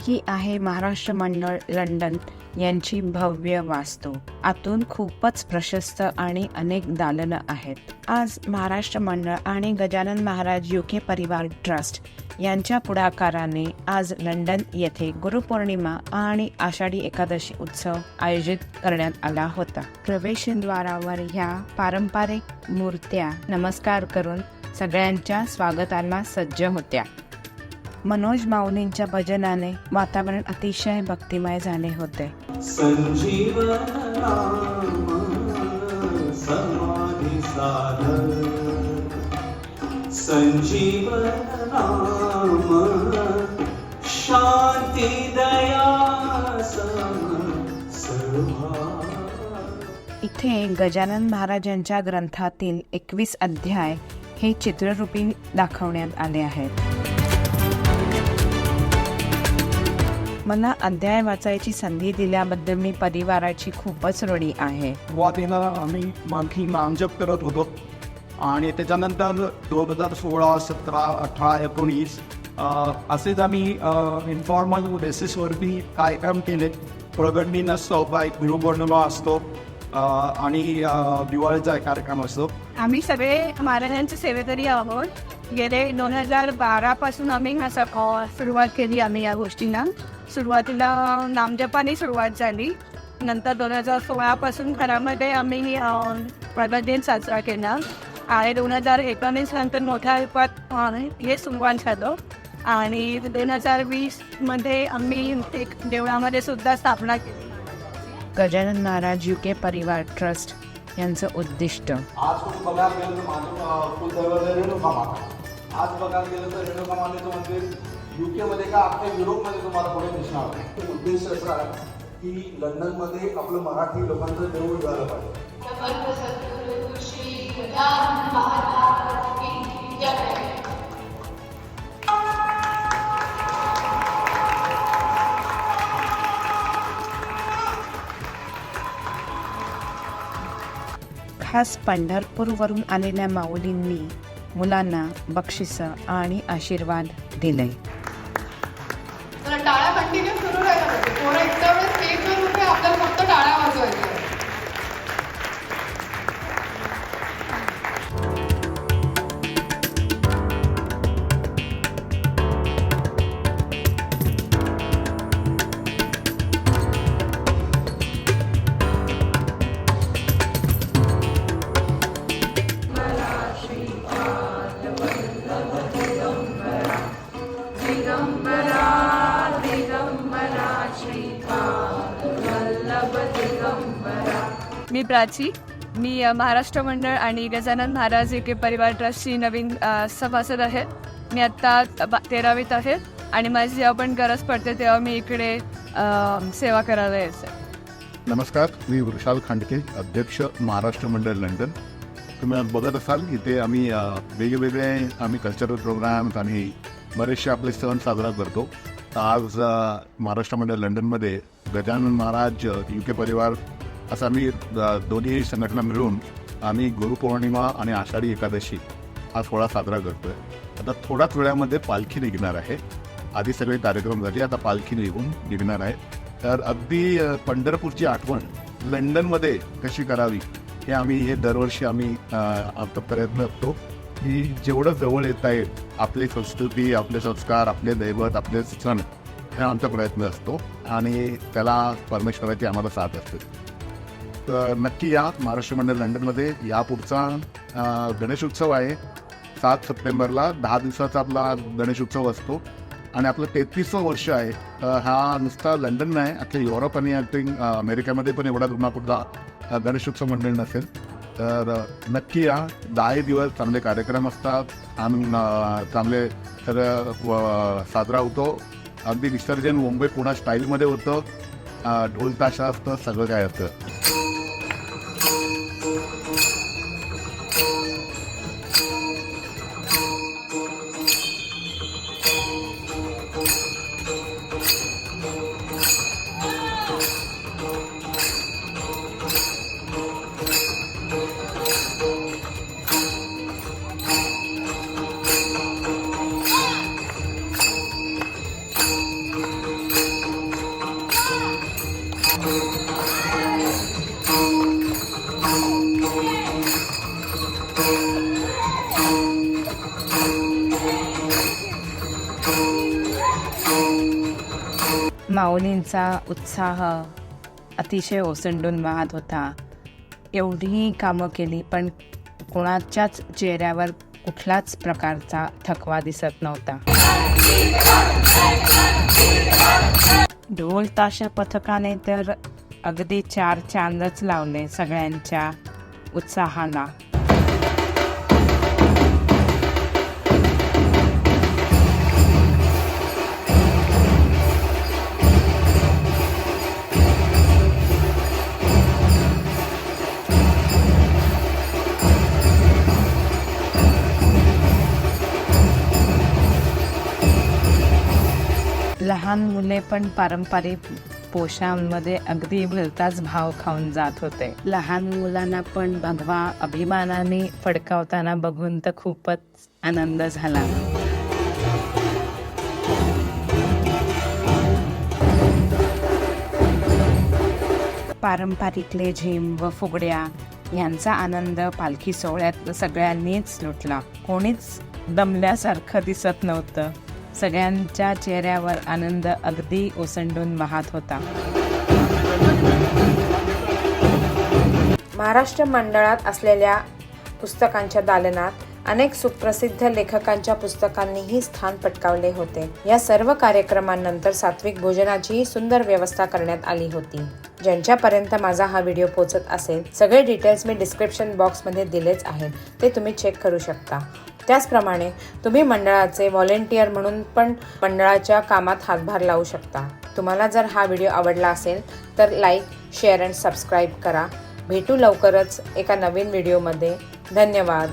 ही आहे महाराष्ट्र मंडळ लंडन यांची भव्य वास्तू. आतून खूपच प्रशस्त आणि अनेक दालनं आहेत. आज महाराष्ट्र मंडळ आणि गजानन महाराज युके परिवार ट्रस्ट यांच्या पुढाकाराने आज लंडन येथे गुरुपौर्णिमा आणि आषाढी एकादशी उत्सव आयोजित करण्यात आला होता. प्रवेशद्वारावर ह्या पारंपरिक मूर्त्या नमस्कार करून सगळ्यांच्या स्वागतांना सज्ज होत्या. मनोज माऊलींच्या भजनाने वातावरण अतिशय भक्तिमय झाले होते. सर्वा इथे गजानन महाराजांच्या ग्रंथातील एकवीस अध्याय हे चित्ररूपी दाखवण्यात आले आहेत. मला अध्याय वाचायची संधी दिल्याबद्दल मी परिवाराची खूपच ऋणी आहे. सुरुवातीला आम्ही मागी नामजप करत होतो. आणि त्याच्यानंतर दोन हजार सोळा सतरा अठरा एकोणीस असेच आम्ही इन्फॉर्मल बेसिसवरती कार्यक्रम केले. प्रगटनी नसतो एक गुरुपौर्णिमा असतो आणि दिवाळीचा एक कार्यक्रम असतो. आम्ही सगळे महाराजांचे सेवेकरी आहोत. गेले दोन हजार बारापासून आम्ही हा सुरुवात केली आम्ही या गोष्टींना. सुरुवातीला नामजपाने सुरुवात झाली. नंतर दोन हजार सोळापासून घरामध्ये आम्ही अ, प्रगट दिन साजरा केला. आणि दोन हजार एकोणीस नंतर मोठ्या रूपात हे सुरुवात झालं. आणि दोन हजार वीसमध्ये आम्ही एक देवळामध्ये सुद्धा स्थापना केली. गजानन महाराज युके परिवार ट्रस्ट यांचं उद्दिष्ट. आज तुम्ही बघायला गेलं तर माझं अं, कुलदैवत आहे रेणुका माता. आज बघायला गेलं तर रेणुका मातेचं मंदिर. युकेमध्ये का आपल्या युरोपमध्ये तुम्हाला पुढे दिसणार नाही. उद्देश असा आहे की लंडनमध्ये आपलं मराठी लोकांचं देऊळ झालं पाहिजे खास पंढरपूरवरून आलेल्या माऊलींनी मुलांना बक्षिसं आणि आशीर्वाद दिले मी प्राची मी महाराष्ट्र मंडळ आणि गजानन महाराज एके परिवार ट्रस्टची नवीन सभासद आहे. मी आत्ता बा- तेरावीत आहे आणि माझी जेव्हा पण गरज पडते तेव्हा मी इकडे सेवा करायला यायचं. नमस्कार मी वृषाल खांडके अध्यक्ष महाराष्ट्र मंडळ लंडन. तुम्ही बघत असाल इथे आम्ही वेगवेगळे आम्ही कल्चरल प्रोग्राम्स आणि बरेचसे आपले सण साजरा करतो. आज महाराष्ट्रामध्ये लंडनमध्ये गजानन महाराज यू के परिवार असं आम्ही दोन्ही संघटना मिळून आम्ही गुरुपौर्णिमा आणि आषाढी एकादशी हा सोहळा साजरा करतोय. आता थोड्याच वेळामध्ये पालखी निघणार आहे. आधी सगळे कार्यक्रम झाले आता पालखी निघून निघणार आहे. तर अगदी पंढरपूरची आठवण लंडनमध्ये कशी करावी हे आम्ही हे दरवर्षी आम्ही आता प्रयत्न करतो. की जेवढं जवळ येत आहे आपली संस्कृती आपले संस्कार आपले दैवत आपले सण हे आमचा प्रयत्न असतो आणि त्याला परमेश्वराची आम्हाला साथ असते. तर नक्की या महाराष्ट्र मंडळ लंडनमध्ये यापुढचा गणेश उत्सव गणेशोत्सव आहे. सात सप्टेंबरला दहा दिवसाचा आपला गणेशोत्सव असतो आणि आपलं तेहतीसवं वर्ष आहे. हा नुसता लंडन नाही अख्ख्या युरोप आणि आय थिंक अमेरिकेमध्ये पण एवढा जुना कुठला गणेशोत्सव मंडळ नसेल. तर नक्की या. दहाही दिवस चांगले कार्यक्रम असतात. आम्ही चांगले तर व- साजरा होतो. अगदी विसर्जन मुंबई पुणा स्टाईलमध्ये होतं. ढोल ताशा असतं सगळं काय असतं. माऊलींचा उत्साह अतिशय ओसंडून वाहत होता. एवढी कामं केली पण कोणाच्याच चेहऱ्यावर कुठलाच प्रकारचा थकवा दिसत नव्हता. ढोल ताशा पथकाने तर अगदी चार चांदच लावले सगळ्यांच्या उत्साहाला. लहान मुले पण पारंपरिक पोशांमध्ये अगदी भलताच भाव खाऊन जात होते. लहान मुलांना पण भगवा अभिमानाने फडकावताना बघून तर खूपच आनंद झाला. पारंपरिक लेझिम व फुगड्या यांचा आनंद पालखी सोहळ्यात सगळ्यांनीच लुटला. कोणीच दमल्यासारखं दिसत नव्हतं. सगळ्यांच्या चेहऱ्यावर आनंद अगदी ओसंडून वाहत होता. महाराष्ट्र मंडळात असलेल्या पुस्तकांच्या दालनात अनेक सुप्रसिद्ध लेखकांच्या पुस्तकांनीही स्थान पटकावले होते. या सर्व कार्यक्रमांनंतर सात्विक भोजनाचीही सुंदर व्यवस्था करण्यात आली होती. ज्यांच्यापर्यंत माझा हा व्हिडिओ पोचत असेल सगळे डिटेल्स मी डिस्क्रिप्शन बॉक्समध्ये दिलेच आहेत. ते तुम्ही चेक करू शकता. त्याचप्रमाणे तुम्ही मंडळाचे व्हॉलेंटियर म्हणून पण मंडळाच्या कामात हातभार लावू शकता. तुम्हाला जर हा व्हिडिओ आवडला असेल तर लाईक शेअर अँड सबस्क्राईब करा. भेटू लवकरच एका नवीन व्हिडिओमध्ये. धन्यवाद.